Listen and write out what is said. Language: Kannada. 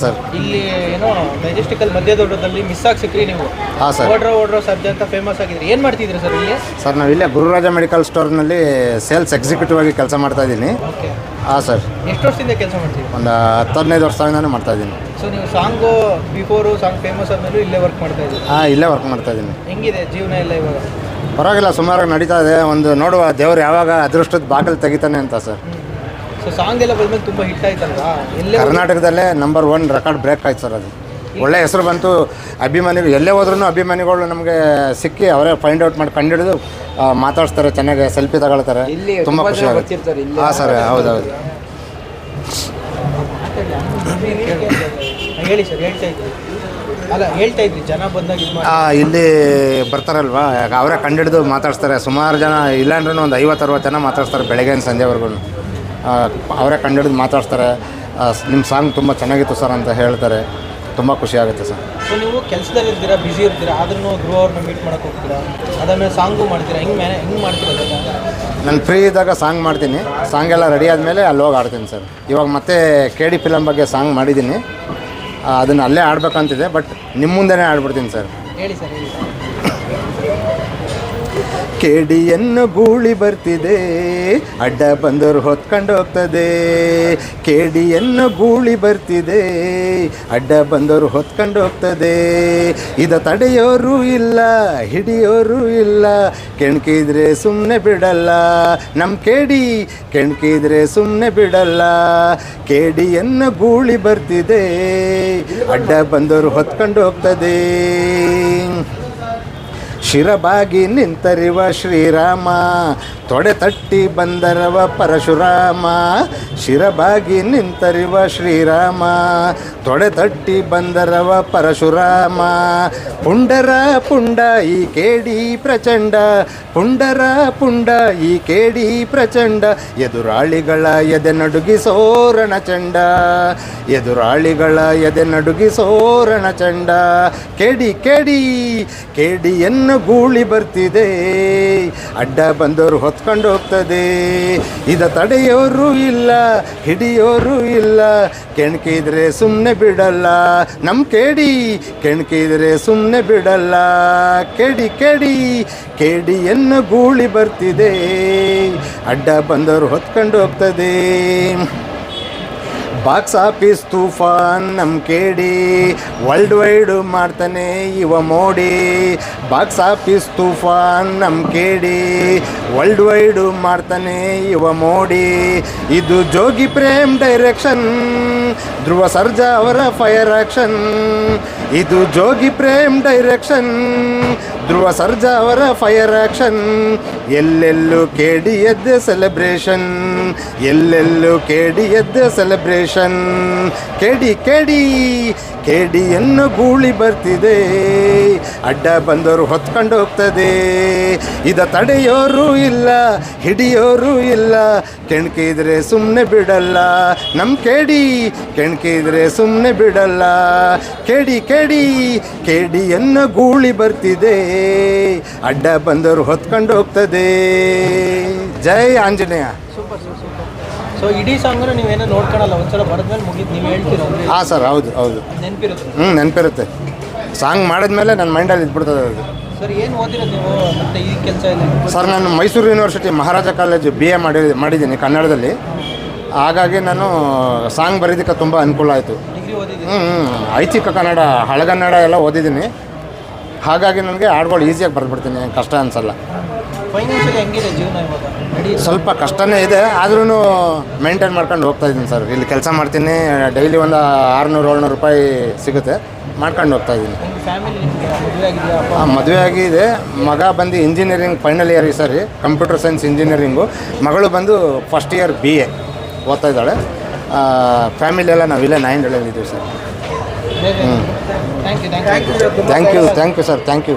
ಸರ್. ಇಲ್ಲಿ ಏನೋ ಮೆಜೆಸ್ಟಿಕಲ್ ಮಧ್ಯದೊಡ್ಡದಲ್ಲಿ ಮಿಸ್ ಆಗಿ ಸಿಕ್ರಿ ನೀವು. ಹಾಂ ಸರ್. ಓಡ್ರೋ ಓಡ್ರೋ ಸರ್ಜಾ ಅಂತ ಫೇಮಸ್ ಆಗಿದ್ರಿ. ಏನು ಮಾಡ್ತಿದ್ರಿ ಸರ್ ಇಲ್ಲಿ ಸರ್ ನಾವು ಇಲ್ಲೇ ಗುರುರಾಜ ಮೆಡಿಕಲ್ ಸ್ಟೋರ್ನಲ್ಲಿ ಸೇಲ್ಸ್ ಎಕ್ಸಿಕ್ಯೂಟಿವ್ ಆಗಿ ಕೆಲಸ ಮಾಡ್ತಾ ಇದ್ದೀನಿ. ಓಕೆ. ಹಾಂ ಸರ್. ಎಷ್ಟು ವರ್ಷದಿಂದ ಕೆಲಸ ಮಾಡ್ತೀವಿ ಒಂದು ಹತ್ತು ಹದಿನೈದು ವರ್ಷದಿಂದನೂ ಮಾಡ್ತಾ ಇದ್ದೀನಿ. ಸೊ ನೀವು ಸಾಂಗು ಬಿಫೋರು ಸಾಂಗ್ ಫೇಮಸ್ ಆದ್ಮೇಲೆ ಇಲ್ಲೇ ವರ್ಕ್ ಮಾಡ್ತಾ ಇದ್ದೀವಿ ಹಾಂ ಇಲ್ಲೇ ವರ್ಕ್ ಮಾಡ್ತಾ ಇದ್ದೀನಿ. ಹೆಂಗಿದೆ ಜೀವನ ಎಲ್ಲ ಇವಾಗ? ಪರವಾಗಿಲ್ಲ ಸುಮಾರಾಗಿ ನಡೀತಾ ಇದೆ. ಒಂದು ನೋಡುವ ದೇವ್ರು ಯಾವಾಗ ಅದೃಷ್ಟದ ಬಾಗಿಲು ತೆಗಿತಾನೆ ಅಂತ ಸರ್. ಸೊ ಸಾಂಗ್ ಎಲ್ಲ ಬಂದ್ಮೇಲೆ ತುಂಬಾ ಹಿಟ್ ಆಯ್ತಲ್ವಾ? ಎಲ್ಲೇ ಕರ್ನಾಟಕದಲ್ಲೇ ನಂಬರ್ ಒನ್ ರೆಕಾರ್ಡ್ ಬ್ರೇಕ್ ಆಯ್ತು ಸರ್ ಅದು. ಒಳ್ಳೆ ಹೆಸರು ಬಂತು. ಅಭಿಮಾನಿಗಳು ಎಲ್ಲೇ ಹೋದ್ರೂ ಅಭಿಮಾನಿಗಳು ನಮಗೆ ಸಿಕ್ಕಿ ಅವರೇ ಫೈಂಡ್ ಔಟ್ ಮಾಡಿ ಕಂಡು ಹಿಡಿದು ಮಾತಾಡ್ಸ್ತಾರೆ ಚೆನ್ನಾಗಿ ಸೆಲ್ಫಿ ತಗೊಳ್ತಾರೆ. ತುಂಬ ಖುಷಿ ಆಗುತ್ತೆ. ಹಾಂ ಸರ್ ಹೌದೌದು. ಹೇಳಿ ಸರ್ ಹೇಳ್ತಾ ಇದ್ರಿ. ಅಲ್ಲ ಹೇಳ್ತಾ ಇದ್ರಿ ಜನ ಬಂದಾಗ ಇದು ಮಾಡಿ. ಆ, ಇಲ್ಲಿ ಬರ್ತಾರಲ್ವಾ? ಅವರೇ ಕಂಡಿಡಿದು ಮಾತಾಡ್ತಾರೆ ಸುಮಾರು ಜನ ಇಲ್ಲಾಂದ್ರೂ ಒಂದು ಐವತ್ತು ಅರವತ್ತು ಜನ ಮಾತಾಡ್ತಾರೆ ಬೆಳಗ್ಗೆ ಸಂಜೆವರೆಗೂ. ಅವರೇ ಕಂಡಿಡಿದು ಮಾತಾಡ್ತಾರೆ ನಿಮ್ಮ ಸಾಂಗ್ ತುಂಬ ಚೆನ್ನಾಗಿತ್ತು ಸರ್ ಅಂತ ಹೇಳ್ತಾರೆ. ತುಂಬ ಖುಷಿ ಆಗುತ್ತೆ ಸರ್. ಸೊ ನೀವು ಕೆಲಸದಲ್ಲಿ ಇರ್ತೀರಾ ಬ್ಯುಸಿ ಇರ್ತೀರಾ ಆದ್ರೂ ಗೃಹ ಅವ್ರನ್ನ ಮೀಟ್ ಮಾಡಕ್ಕೆ ಹೋಗ್ತೀರಾ? ಅದನ್ನು ಸಾಂಗು ಮಾಡ್ತೀರಾ ಹೆಂಗ್ ಮ್ಯಾನೆ ಹೆಂಗ್ ಮಾಡ್ತೀರಾ ನಾನು ಫ್ರೀ ಇದ್ದಾಗ ಸಾಂಗ್ ಮಾಡ್ತೀನಿ. ಸಾಂಗ್ ಎಲ್ಲ ರೆಡಿ ಆದಮೇಲೆ ಅಲ್ಲಿ ಹೋಗಿ ಆಡ್ತೀನಿ ಸರ್. ಇವಾಗ ಮತ್ತೆ ಕೆ ಡಿ ಫಿಲಮ್ ಬಗ್ಗೆ ಸಾಂಗ್ ಮಾಡಿದ್ದೀನಿ. ಅದನ್ನು ಅಲ್ಲೇ ಆಡ್ಬೇಕಂತಿದೆ ಬಟ್ ನಿಮ್ಮ ಮುಂದೆನೇ ಆಡ್ಬಿಡ್ತೀನಿ ಸರ್. ಹೇಳಿ ಸರ್ ಹೇಳಿ ಕೇಡಿಯನ್ನು ಗೂಳಿ ಬರ್ತಿದೆ. ಅಡ್ಡ ಬಂದರು ಹೊತ್ಕೊಂಡು ಹೋಗ್ತದೆ. ಕೇಡಿಯನ್ನು ಗೂಳಿ ಬರ್ತಿದೆ. ಅಡ್ಡ ಬಂದರು ಹೊತ್ಕೊಂಡು ಹೋಗ್ತದೆ. ಇದ ತಡೆಯೋರು ಇಲ್ಲ, ಹಿಡಿಯೋರು ಇಲ್ಲ. ಕೆಣಕಿದ್ರೆ ಸುಮ್ಮನೆ ಬಿಡಲ್ಲ. ನಮ್ಮ ಕೇಡಿ ಕೆಣ್ಕಿದ್ರೆ ಸುಮ್ಮನೆ ಬಿಡಲ್ಲ. ಕೇಡಿಯನ್ನು ಗೂಳಿ ಬರ್ತಿದೆ. ಅಡ್ಡ ಬಂದರು ಹೊತ್ಕೊಂಡು ಹೋಗ್ತದೆ. ಶಿರಬಾಗಿ ನಿಂತರಿವ ಶ್ರೀರಾಮ, ತೊಡೆ ತಟ್ಟಿ ಬಂದರವ ಪರಶುರಾಮ. ಶಿರಬಾಗಿ ನಿಂತರಿವ ಶ್ರೀರಾಮ, ತೊಡೆ ತಟ್ಟಿ ಬಂದರವ ಪರಶುರಾಮ. ಪುಂಡರ ಪುಂಡ ಈ ಕೇಡಿ ಪ್ರಚಂಡ, ಪುಂಡರ ಪುಂಡ ಈ ಕೇಡಿ ಪ್ರಚಂಡ. ಎದುರಾಳಿಗಳ ಎದೆ ನಡುಗಿಸೋರಣ ಚಂಡ, ಎದುರಾಳಿಗಳ ಎದೆ ನಡುಗಿಸೋರಣ ಚಂಡ. ಕೇಡಿ ಕೇಡಿ, ಕೇಡಿಯನ್ನು ಗೂಳಿ ಬರ್ತಿದೆ. ಅಡ್ಡ ಬಂದವರು ಹೊತ್ಕೊಂಡು ಹೋಗ್ತದೆ. ಇದ ತಡೆಯೋರು ಇಲ್ಲ, ಹಿಡಿಯೋರು ಇಲ್ಲ. ಕೆಣಕಿದ್ರೆ ಸುಮ್ಮನೆ ಬಿಡಲ್ಲ. ನಮ್ಮ ಕೇಡಿ, ಕೆಣಕಿದ್ರೆ ಸುಮ್ಮನೆ ಬಿಡಲ್ಲ. ಕೆಡಿ ಕೆಡಿ, ಕೇಡಿಯನ್ನು ಗೂಳಿ ಬರ್ತಿದೆ. ಅಡ್ಡ ಬಂದವರು ಹೊತ್ಕೊಂಡು ಹೋಗ್ತದೆ. ಬಾಕ್ಸ್ ಆಫೀಸ್ ತೂಫಾನ್ ನಮ್ ಕೇಡಿ ವರ್ಲ್ಡ್ ವೈಡ್ ಮಾಡ್ತಾನೆ ಇವ ಮೋಡಿ. ಬಾಕ್ಸ್ ಆಫೀಸ್ ತೂಫಾನ್ ನಮ್ ಕೇಡಿ ವರ್ಲ್ಡ್ ವೈಡ್ ಮಾಡ್ತಾನೆ ಇವ ಮೋಡಿ. ಇದು ಜೋಗಿ ಪ್ರೇಮ್ ಡೈರೆಕ್ಷನ್ ಧ್ರುವ ಸರ್ಜಾ ಅವರ ಫೈರ್ ಆಕ್ಷನ್ ಇದು ಜೋಗಿ ಪ್ರೇಮ್ ಡೈರೆಕ್ಷನ್ ಧ್ರುವ ಸರ್ಜಾ ಅವರ ಫೈರ್ ಆಕ್ಷನ್ ಎಲ್ಲೆಲ್ಲೂ ಕೇಡಿ ಎದ್ದ ಸೆಲೆಬ್ರೇಷನ್ ಎಲ್ಲೆಲ್ಲೂ ಕೇಡಿ ಎದ್ದ ಸೆಲೆಬ್ರೇಷನ್ ಕೇಡಿ ಕೇಡಿ. ಕೇಡಿಯನ್ನು ಗೂಳಿ ಬರ್ತಿದೆ. ಅಡ್ಡ ಬಂದವರು ಹೊತ್ಕೊಂಡು ಹೋಗ್ತದೆ. ಇದ ತಡೆಯೋರು ಇಲ್ಲ, ಹಿಡಿಯೋರು ಇಲ್ಲ. ಕೆಣ್ಕಿದ್ರೆ ಸುಮ್ಮನೆ ಬಿಡಲ್ಲ. ನಮ್ಮ ಕೇಡಿ ಕೆಣ್ಕಿದ್ರೆ ಸುಮ್ಮನೆ ಬಿಡಲ್ಲ. ಕೇಡಿ ಕೇಡಿ, ಕೇಡಿಯನ್ನು ಗೂಳಿ ಬರ್ತಿದೆ. ಅಡ್ಡ ಬಂದವರು ಹೊತ್ಕೊಂಡು ಹೋಗ್ತದೆ. ಜೈ ಆಂಜನೇಯ. ಸೂಪರ್. ಸೊ ಇಡೀ ಸಾಂಗ್ನ ನೀವೇನೋ ನೋಡ್ಕೊಳಲ್ಲ ಒಂದ್ಸಲ ಬರೆದ್ಮೇಲೆ ಮುಗಿದ್ ನೀವು ಹೇಳ್ತೀರ ಹಾಂ ಸರ್ ಹೌದು ಹೌದು. ನೆನಪಿರುತ್ತೆ? ಹ್ಞೂ ನೆನಪಿರುತ್ತೆ. ಸಾಂಗ್ ಮಾಡಿದ್ಮೇಲೆ ನನ್ನ ಮೈಂಡಲ್ಲಿ ಇದ್ಬಿಡ್ತದೆ ಅದು. ಸರ್ ಏನು ಓದಿರೋದು ನೀವು? ಮತ್ತೆ ಈ ಕೆಲಸ ಇಲ್ಲ ಸರ್ ನಾನು Mysore university Maharaja college B A ಮಾಡಿ ಮಾಡಿದ್ದೀನಿ ಕನ್ನಡದಲ್ಲಿ. ಹಾಗಾಗಿ ನಾನು ಸಾಂಗ್ ಬರೀದಕ್ಕೆ ತುಂಬ ಅನುಕೂಲ ಆಯಿತು. ಡಿಗ್ರಿ ಹ್ಞೂ ಐಚ್ಛಿಕ ಕನ್ನಡ ಹಳಗನ್ನಡ ಎಲ್ಲ ಓದಿದ್ದೀನಿ. ಹಾಗಾಗಿ ನನಗೆ ಹಾಡುಗಳು ಈಸಿಯಾಗಿ ಬರೆದ್ಬಿಡ್ತೀನಿ ಕಷ್ಟ ಅನಿಸಲ್ಲ. ಫೈನಾನ್ಷಿಯಲಿ ಹೆಂಗಿದೆ ಜೀವನ ಇವಾಗ? ನಡಿ ಸ್ವಲ್ಪ ಕಷ್ಟನೇ ಇದೆ ಆದ್ರೂ ಮೇಂಟೈನ್ ಮಾಡ್ಕೊಂಡು ಹೋಗ್ತಾ ಇದ್ದೀನಿ ಸರ್. ಇಲ್ಲಿ ಕೆಲಸ ಮಾಡ್ತೀನಿ ಡೈಲಿ ಒಂದು ಆರುನೂರು ಏಳ್ನೂರು ರೂಪಾಯಿ ಸಿಗುತ್ತೆ ಮಾಡ್ಕೊಂಡು ಹೋಗ್ತಾ ಇದ್ದೀನಿ. ಫ್ಯಾಮಿಲಿ ಮದುವೆ ಆಗಿದೆಯಾ ಅಪ್ಪ? ಆ, ಮದುವೆ ಆಗಿದೆ. ಮಗ ಬಂದು ಇಂಜಿನಿಯರಿಂಗ್ ಫೈನಲ್ ಇಯರ್ ಈ ಸರಿ ಕಂಪ್ಯೂಟರ್ ಸೈನ್ಸ್ ಇಂಜಿನಿಯರಿಂಗು ಮಗಳು ಬಂದು ಫಸ್ಟ್ ಇಯರ್ ಬಿ ಎ ಓದ್ತಾ ಇದ್ದಾಳೆ. ಫ್ಯಾಮಿಲಿ ಎಲ್ಲ ನಾವಿಲ್ಲೇ ನಾಯಿಂದಳಿದ್ದೀವಿ sir. Thank you thank you thank you thank you sir thank you